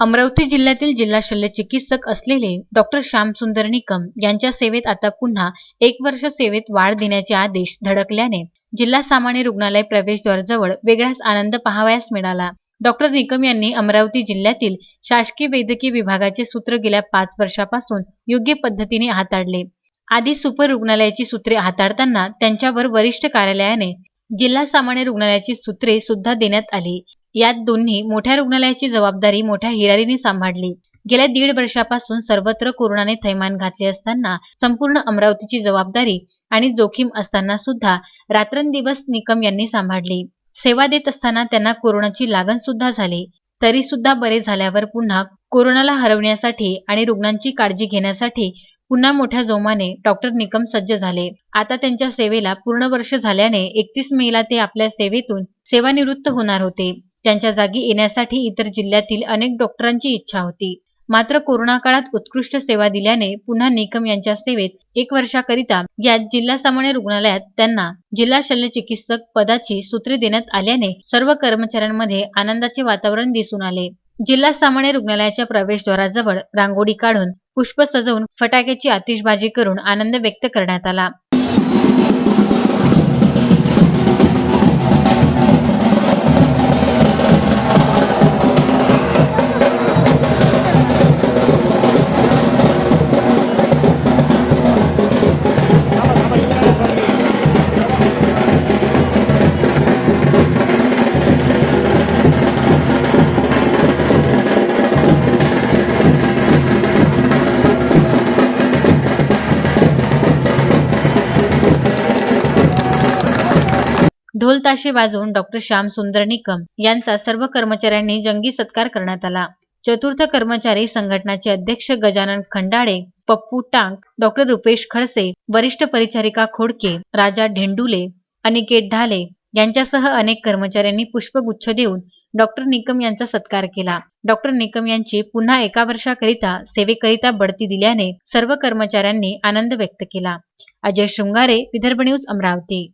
अमरावती जिल्ह्यातील जिल्हा शल्य चिकित्सक असलेले डॉक्टर श्यामसुंदर निकम यांच्या सेवेत आता पुन्हा एक वर्ष सेवेत वाढ देण्याचे आदेश धडकल्याने जिल्हा सामान्य रुग्णालय प्रवेशद्वाराजवळ वेगळाच आनंद पाहावयास मिळाला. डॉक्टर निकम यांनी अमरावती जिल्ह्यातील शासकीय वैद्यकीय विभागाचे सूत्र गेल्या पाच वर्षापासून योग्य पद्धतीने हाताळले. आधी सुपर रुग्णालयाची सूत्रे हाताळताना त्यांच्यावर वरिष्ठ कार्यालयाने जिल्हा सामान्य रुग्णालयाची सूत्रे सुद्धा देण्यात आली. यात दोन्ही मोठ्या रुग्णालयाची जबाबदारी मोठ्या हिरारीने सांभाळली. गेल्या दीड वर्षापासून सर्वत्र कोरोनाने थैमान घातले असताना संपूर्ण अमरावतीची जबाबदारी आणि जोखीम असताना सुद्धा रात्रंदिवस निकम यांनी सांभाळली. सेवा देत असताना त्यांना कोरोनाची लागण सुद्धा झाली. तरी सुद्धा बरे झाल्यावर पुन्हा कोरोनाला हरवण्यासाठी आणि रुग्णांची काळजी घेण्यासाठी पुन्हा मोठ्या जोमाने डॉक्टर निकम सज्ज झाले. आता त्यांच्या सेवेला पूर्ण वर्ष झाल्याने एकतीस मेला ते आपल्या सेवेतून सेवानिवृत्त होणार होते. त्यांच्या जागी येण्यासाठी इतर जिल्ह्यातील अनेक डॉक्टरांची इच्छा होती. मात्र कोरोना काळात उत्कृष्ट सेवा दिल्याने पुन्हा निकम यांच्या सेवेत एक वर्षाकरिता या जिल्हा सामान्य रुग्णालयात त्यांना जिल्हा शल्य चिकित्सक पदाची सूत्रे देण्यात आल्याने सर्व कर्मचाऱ्यांमध्ये आनंदाचे वातावरण दिसून आले. जिल्हा सामान्य रुग्णालयाच्या प्रवेशद्वाराजवळ रांगोळी काढून पुष्प सजवून फटाक्याची आतिषबाजी करून आनंद व्यक्त करण्यात आला. ढोल ताशे वाजवून डॉक्टर श्याम सुंदर निकम यांचा सर्व कर्मचाऱ्यांनी जंगी सत्कार करण्यात आला. चतुर्थ कर्मचारी संघटनाचे अध्यक्ष गजानन खंडाळे पप्पू टांग डॉक्टर रुपेश खडसे वरिष्ठ परिचारिका खोडके राजा ढेंडुले अनिकेत ढाले यांच्यासह अनेक कर्मचाऱ्यांनी पुष्पगुच्छ देऊन डॉक्टर निकम यांचा सत्कार केला. डॉक्टर निकम यांची पुन्हा एका वर्षाकरिता सेवेकरिता बढती दिल्याने सर्व कर्मचाऱ्यांनी आनंद व्यक्त केला. अजय शृंगारे विदर्भ न्यूज अमरावती.